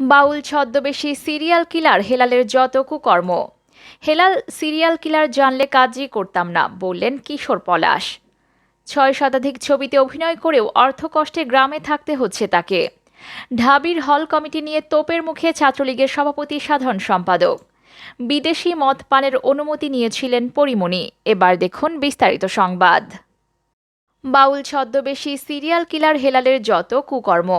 বাউল ছদ্মবেশী serial killer হেলালের যত কুকর্ম। হেলাল সিরিয়াল কিলার জানলে কাজই করতাম না, বললেন কিশোর পলাশ। ছয় শতাধিক ছবিতে অভিনয় করেও অর্থকষ্টে গ্রামে থাকতে হচ্ছে তাকে। ঢাবির হল কমিটি নিয়ে তোপের মুখে ছাত্রলীগের সভাপতি সাধারণ সম্পাদক। বিদেশি মদ পানের অনুমতি নিয়েছিলেন পরিমণি। এবার দেখুন বিস্তারিত সংবাদ। বাউল ছদ্মবেশী সিরিয়াল কিলার হেলালের যত কুকর্ম।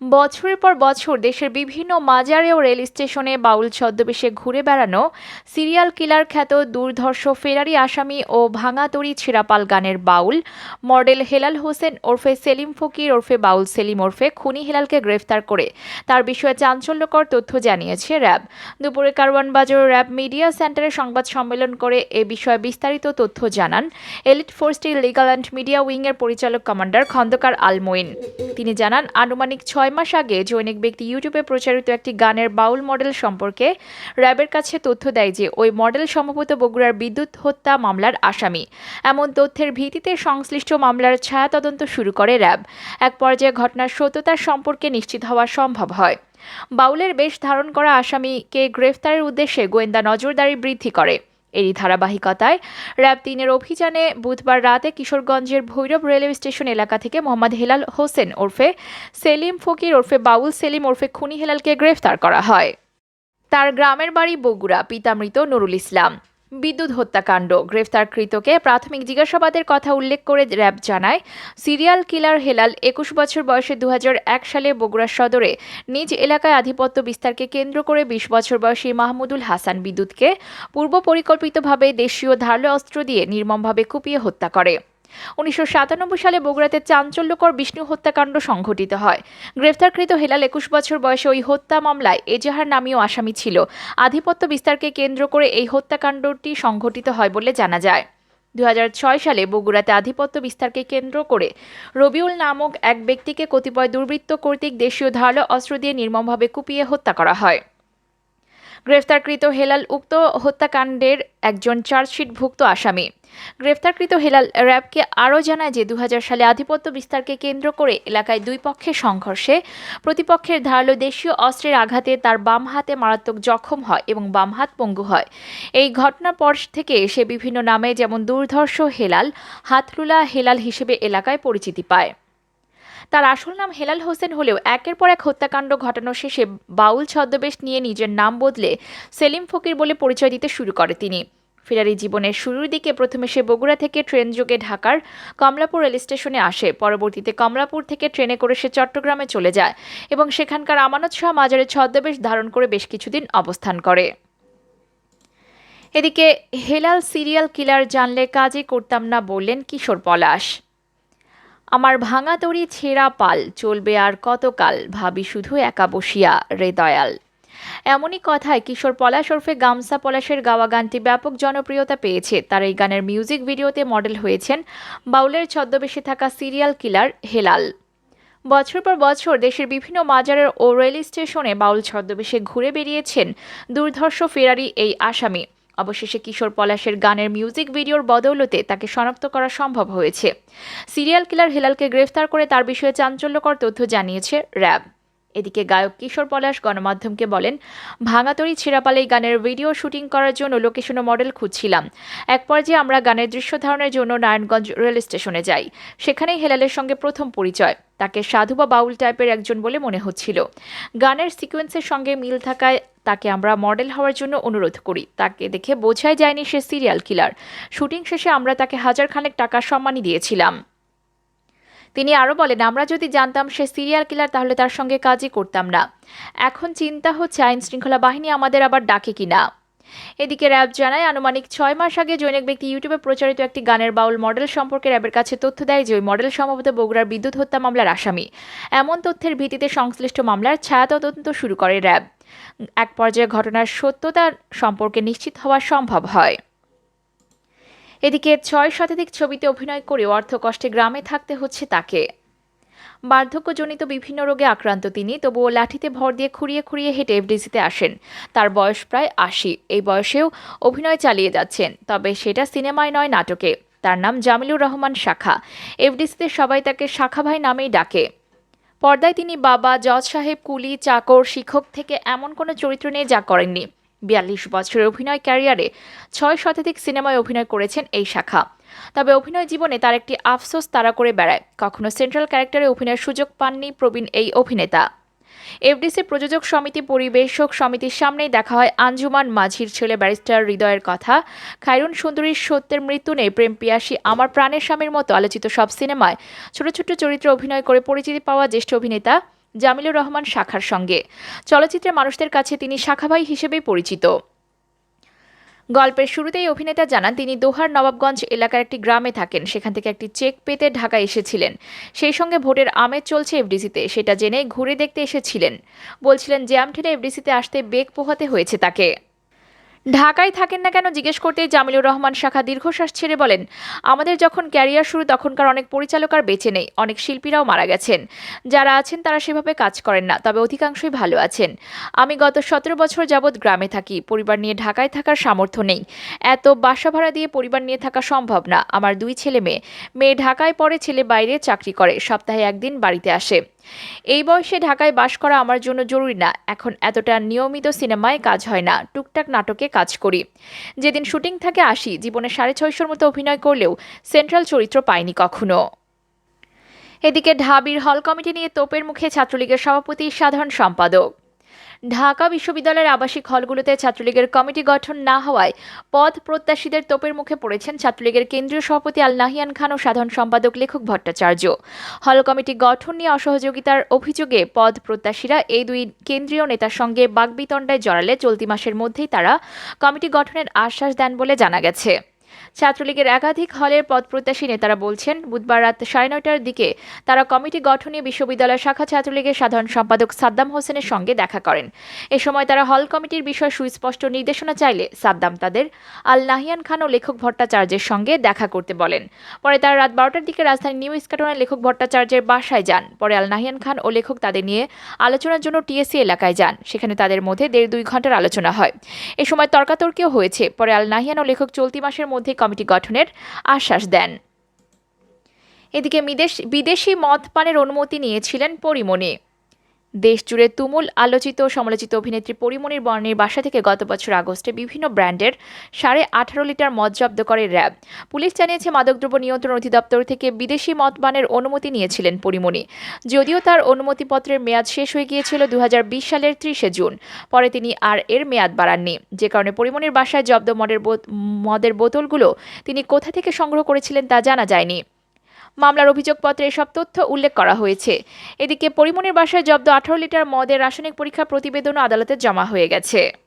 বছরের পর বছর দেশের বিভিন্ন মাজারে ও রেল স্টেশনে বাউল ছদ্মবেশে ঘুরে বেড়ানো সিরিয়াল কিলার খ্যাত দুর্ধর্ষ ফেরারি আসামি ও ভাঙাতড়ি ছিড়াপাল গানের বাউল, মডেল হেলাল হোসেন ওরফে সেলিম ফকির ওরফে বাউল সেলিম ওরফে খুনি হেলালকে গ্রেফতার করে। তার বিষয়ে চাঞ্চল্যকর তথ্য জানিয়েছে র্যাব। দুপুরে কারওয়ান বাজার র্যাব মিডিয়া সেন্টারে সংবাদ সম্মেলন করে এ বিষয়ে বিস্তারিত তথ্য জানান এলিট ফোর্সটির লিগাল অ্যান্ড মিডিয়া উইংয়ের পরিচালক কমান্ডার খন্দকার আলমোইন তিনি জানান, আনুমানিক ছয় মাস আগে জৈনিক ব্যক্তি ইউটিউবে প্রচারিত একটি গানের বাউল মডেল সম্পর্কে র্যাবের কাছে তথ্য দেয় যে, ওই মডেল সম্ভবত বগুড়ার বিদ্যুৎ হত্যা মামলার আসামি। এমন তথ্যের ভিত্তিতে সংশ্লিষ্ট মামলার ছায়া তদন্ত শুরু করে র্যাব। এক পর্যায়ে ঘটনার সত্যতা সম্পর্কে নিশ্চিত হওয়া সম্ভব হয়। বাউলের বেশ ধারণ করা আসামিকে গ্রেফতারের উদ্দেশ্যে গোয়েন্দা নজরদারি বৃদ্ধি করে। এরই ধারাবাহিকতায় র্যাব তিনের অভিযানে বুধবার রাতে কিশোরগঞ্জের ভৈরব রেলওয়ে স্টেশন এলাকা থেকে মোহাম্মদ হেলাল হোসেন ওরফে সেলিম ফকির ওরফে বাউল সেলিম ওরফে খুনি হেলালকে গ্রেফতার করা হয়। তার গ্রামের বাড়ি বগুড়া পিতা মৃত নুরুল ইসলাম। বিদ্যুৎ হত্যাকাণ্ড। গ্রেফতারকৃতকে প্রাথমিক জিজ্ঞাসাবাদের কথা উল্লেখ করে র্যাব জানায়, সিরিয়াল কিলার হেলাল একুশ বছর বয়সে দু হাজার এক সালে বগুড়া সদরে নিজ এলাকায় আধিপত্য বিস্তারকে কেন্দ্র করে বিশ বছর বয়সী মাহমুদুল হাসান বিদ্যুৎকে পূর্ব পরিকল্পিতভাবে দেশীয় ধারালো অস্ত্র দিয়ে নির্মমভাবে কুপিয়ে হত্যা করে। উনিশশো সাতানব্বই সালে বগুড়াতে চাঞ্চল্যকর বিষ্ণু হত্যাকাণ্ড সংঘটিত হয়। গ্রেফতারকৃত হেলাল একুশ বছর বয়সে ওই হত্যা মামলায় এজাহার নামীয় আসামি ছিল। আধিপত্য বিস্তারকে কেন্দ্র করে এই হত্যাকাণ্ডটি সংঘটিত হয় বলে জানা যায়। দু হাজার ছয় সালে বগুড়াতে আধিপত্য বিস্তারকে কেন্দ্র করে রবিউল নামক এক ব্যক্তিকে কতিপয় দুর্বৃত্ত কর্তৃক দেশীয় ধারালো অস্ত্র দিয়ে নির্মমভাবে কুপিয়ে হত্যা করা হয়। গ্রেফতারকৃত হেলাল উক্ত হত্যাকাণ্ডের একজন চার্জশিটভুক্ত আসামি। গ্রেফতারকৃত হেলাল র্যাবকে আরও জানায় যে দু হাজার সালে আধিপত্য বিস্তারকে কেন্দ্র করে এলাকায় দুই পক্ষের সংঘর্ষে প্রতিপক্ষের ধারালো দেশীয় অস্ত্রের আঘাতে তার বাম হাতে মারাত্মক জখম হয় এবং বাম হাত পঙ্গু হয়। এই ঘটনার পর থেকে সে বিভিন্ন নামে যেমন দুর্ধর্ষ হেলাল হাতলুলা হেলাল হিসেবে এলাকায় পরিচিতি পায়। তার আসল নাম হেলাল হোসেন হলেও একের পর এক হত্যাকাণ্ড ঘটানো শেষে বাউল ছদ্মবেশ নিয়ে নিজের নাম বদলে সেলিম ফকির বলে পরিচয় দিতে শুরু করে তিনি। ফেরারি জীবনের শুরুর দিকে প্রথমে সে বগুড়া থেকে ট্রেন যোগে ঢাকার কমলাপুর রেল স্টেশনে আসে, পরবর্তীতে কমলাপুর থেকে ট্রেনে করে সে চট্টগ্রামে চলে যায় এবং সেখানকার আমানত শাহ মাজারে ছদ্মবেশ ধারণ করে বেশ কিছুদিন অবস্থান করে। এদিকে হেলাল সিরিয়াল কিলার জানলে কাজই করতাম না বললেন কিশোর পলাশ। আমার ভাঙা তরি ছেঁড়া পাল, চলবে আর কতকাল, ভাবি শুধু একা বসিয়া, রে দয়াল। এমনই কথায় কিশোর পলাশ ওরফে গামসা পলাশের গাওয়া গানটি ব্যাপক জনপ্রিয়তা পেয়েছে। তার এই গানের মিউজিক ভিডিওতে মডেল হয়েছেন বাউলের ছদ্মবেশে থাকা সিরিয়াল কিলার হেলাল। বছর পর বছর দেশের বিভিন্ন মাজারের ও রেল স্টেশনে বাউল ছদ্মবেশে ঘুরে বেরিয়েছেন দুর্ধর্ষ ফেরারি এই আসামি। অবশেষে কিশোর পলাশের গানের মিউজিক ভিডিওর বদৌলতে তাকে শনাক্ত করা সম্ভব হয়েছে। সিরিয়াল কিলার হেলালকে গ্রেফতার করে তার বিষয়ে চাঞ্চল্যকর তথ্য জানিয়েছে র্যাব। এদিকে গায়ক কিশোর পলাশ গণমাধ্যমকে বলেন, ভাঙাতড়ি ছিড়াপালে এই গানের ভিডিও শুটিং করার জন্য লোকেশন মডেল খুঁজছিলাম। এক পর্যায়ে আমরা গানের দৃশ্য ধারণের জন্য নারায়ণগঞ্জ রেল স্টেশনে যাই। সেখানেই হেলালের সঙ্গে প্রথম পরিচয়। তাকে সাধু বা বাউল টাইপের একজন বলে মনে হচ্ছিল। গানের সিকোয়েন্সের সঙ্গে মিল থাকায় তাকে আমরা মডেল হওয়ার জন্য অনুরোধ করি। তাকে দেখে বোঝাই যায়নি সে সিরিয়াল কিলার শুটিং শেষে আমরা তাকে হাজার খানেক টাকার সম্মানই দিয়েছিলাম। তিনি আরও বলেন, আমরা যদি জানতাম সে সিরিয়াল কিলার তাহলে তার সঙ্গে কাজই করতাম না। এখন চিন্তা হচ্ছে আইন শৃঙ্খলা বাহিনী আমাদের আবার ডাকে কিনা। এদিকে র্যাব জানায়, আনুমানিক ছয় মাস আগে জৈনিক ব্যক্তি ইউটিউবে প্রচারিত একটি গানের বাউল মডেল সম্পর্কে র্যাবের কাছে তথ্য দেয় যে, ওই মডেল সম্ভবত বগুড়ার বিদ্যুৎ হত্যা মামলার আসামি। এমন তথ্যের ভিত্তিতে সংশ্লিষ্ট মামলার ছায়া তদন্ত শুরু করে র্যাব। এক পর্যায়ে ঘটনার সত্যতা সম্পর্কে নিশ্চিত হওয়া সম্ভব হয়। এদিকে ছয় শতাধিক ছবিতে অভিনয় করেও অর্থকষ্টে গ্রামে থাকতে হচ্ছে তাকে। বার্ধক্যজনিত বিভিন্ন রোগে আক্রান্ত তিনি, তবুও লাঠিতে ভর দিয়ে খুঁড়িয়ে খুঁড়িয়ে হেঁটে এফডিসিতে আসেন। তার বয়স প্রায় আশি। এই বয়সেও অভিনয় চালিয়ে যাচ্ছেন, তবে সেটা সিনেমায় নয়, নাটকে। তার নাম জামিলুর রহমান শাখা। এফডিসিতে সবাই তাকে শাখা ভাই নামেই ডাকে। পর্দায় তিনি বাবা, জজ সাহেব, কুলি, চাকর, শিক্ষক থেকে এমন কোনো চরিত্র নিয়ে যা করেননি। বিয়াল্লিশ বছরের অভিনয় ক্যারিয়ারে ছয় শতাধিক সিনেমায় অভিনয় করেছেন এই শাখা। তবে অভিনয় জীবনে তার একটি আফসোস তারা করে বেড়ায়। কখনো সেন্ট্রাল ক্যারেক্টারে অভিনয়ের সুযোগ পাননি প্রবীণ এই অভিনেতা। এফডিসি প্রযোজক সমিতি পরিবেশক সমিতির সামনেই দেখা হয় আঞ্জুমান মাঝির ছেলে ব্যারিস্টার হৃদয়ের কথা। খায়রুন সুন্দরীর সত্যের মৃত্যু নেই প্রেম পিয়াসী, আমার প্রাণের স্বামীর মতো আলোচিত সব সিনেমায় ছোট ছোট চরিত্রে অভিনয় করে পরিচিতি পাওয়া জ্যেষ্ঠ অভিনেতা। জামিলুর রহমান শাখার সঙ্গে। চলচ্চিত্রের মানুষদের কাছে তিনি শাখাভাই হিসেবেই পরিচিত। গল্পের শুরুতেই অভিনেতা জানান, তিনি দোহার নবাবগঞ্জ এলাকার একটি গ্রামে থাকেন, সেখান থেকে একটি চেক পেতে ঢাকা এসেছিলেন। সেই সঙ্গে ভোটের আমেজ চলছে এফডিসিতে, সেটা জেনে ঘুরে দেখতে এসেছিলেন। বলছিলেন, জ্যাম ঠেলে এফডিসিতে আসতে বেগ পোহাতে হয়েছে তাকে। ঢাকায় থাকেন না কেন জিজ্ঞেস করতে জামিলুর রহমান শাখা দীর্ঘশ্বাস ছেড়ে বলেন, আমাদের যখন ক্যারিয়ার শুরু, তখনকার অনেক পরিচালক আর বেঁচে নেই, অনেক শিল্পীরাও মারা গেছেন। যারা আছেন, তারা সেভাবে কাজ করেন না, তবে অধিকাংশই ভালো আছেন। আমি গত সতেরো বছর যাবৎ গ্রামে থাকি, পরিবার নিয়ে ঢাকায় থাকার সামর্থ্য নেই। এত বাসা ভাড়া দিয়ে পরিবার নিয়ে থাকা সম্ভব না। আমার দুই ছেলে মেয়ে। মেয়ে ঢাকায় পড়ে, ছেলে বাইরে চাকরি করে, সপ্তাহে একদিন বাড়িতে আসে। এই বয়সে ঢাকায় বাস করা আমার জন্য জরুরি না। এখন এতটা নিয়মিত সিনেমায় কাজ হয় না। টুকটাক নাটকে কাজ করি। যেদিন শুটিং থাকে আসি। জীবনে সাড়ে ছয়শোর মতো অভিনয় করলেও সেন্ট্রাল চরিত্র পাইনি কখনো। এদিকে ঢাবির হল কমিটি নিয়ে তোপের মুখে ছাত্রলীগের সভাপতি সাধারণ সম্পাদক। ঢাকা বিশ্ববিদ্যালয়ের আবাসিক হলগুলোতে ছাত্রলীগের কমিটি গঠন না হওয়ায় পদ প্রত্যাশীদের তোপের মুখে পড়েছেন ছাত্রলীগের কেন্দ্রীয় সভাপতি আল নাহিয়ান খান ও সাধারণ সম্পাদক লেখক ভট্টাচার্য। হল কমিটি গঠন নিয়ে অসহযোগিতার অভিযোগে পদ প্রত্যাশীরা এই দুই কেন্দ্রীয় নেতার সঙ্গে বাগবিতণ্ডায় জড়ালে চলতি মাসের মধ্যেই তারা কমিটি গঠনের আশ্বাস দেন বলে জানা গেছে। ছাত্রলীগের একাধিক হলের পদপ্রত্যাশী নেতারা বলছেন, বুধবার রাত সাড়ে নয়টার দিকে তারা কমিটি গঠনে বিশ্ববিদ্যালয় শাখা ছাত্রলীগের সাধারণ সম্পাদক সাদ্দাম হোসেনের সঙ্গে দেখা করেন। এ সময় তারা হল কমিটির বিষয়ে সুস্পষ্ট নির্দেশনা চাইলে সাদ্দাম তাদের আল নাহিয়ান খান ও লেখক ভট্টাচার্যের সঙ্গে দেখা করতে বলেন। পরে তারা রাত বারোটার দিকে রাজধানী নিউ ইস্কাটনের লেখক ভট্টাচার্যের বাসায় যান। পরে আল নাহিয়ান খান ও লেখক তাদের নিয়ে আলোচনার জন্য টিএসসি এলাকায় যান। সেখানে তাদের মধ্যে দেড় দুই ঘণ্টার আলোচনা হয়। এ সময় তর্কাতর্কিও হয়েছে। পরে আল নাহিয়ান ও লেখক চলতি মাসের মধ্যে কমিটি গঠনের আশ্বাস দেন। এদিকে বিদেশি মদ পানের অনুমতি নিয়েছিলেন পরিমণি। দেশজুড়ে তুমুল আলোচিত সমালোচিত অভিনেত্রী পরিমণির বর্ণের বাসা থেকে গত বছর আগস্টে বিভিন্ন ব্র্যান্ডের সাড়ে আঠারো লিটার মদ জব্দ করে র্যাব। পুলিশ জানিয়েছে, মাদকদ্রব্য নিয়ন্ত্রণ অধিদপ্তর থেকে বিদেশি মদ পানের অনুমতি নিয়েছিলেন পরিমণি। যদিও তার অনুমতিপত্রের মেয়াদ শেষ হয়ে গিয়েছিল দু হাজার বিশ সালের ত্রিশে জুন। পরে তিনি আর এর মেয়াদ বাড়াননি। যে কারণে পরিমণির বাসায় জব্দ মদের মদের বোতলগুলো তিনি কোথা থেকে সংগ্রহ করেছিলেন তা জানা যায়নি। মামলার অভিযোগপত্রে এসব তথ্য উল্লেখ করা হয়েছে। এদিকে পরিমনির বাসায় জব্দ আঠারো লিটার মদের রাসায়নিক পরীক্ষা প্রতিবেদনও আদালতে জমা হয়ে গেছে।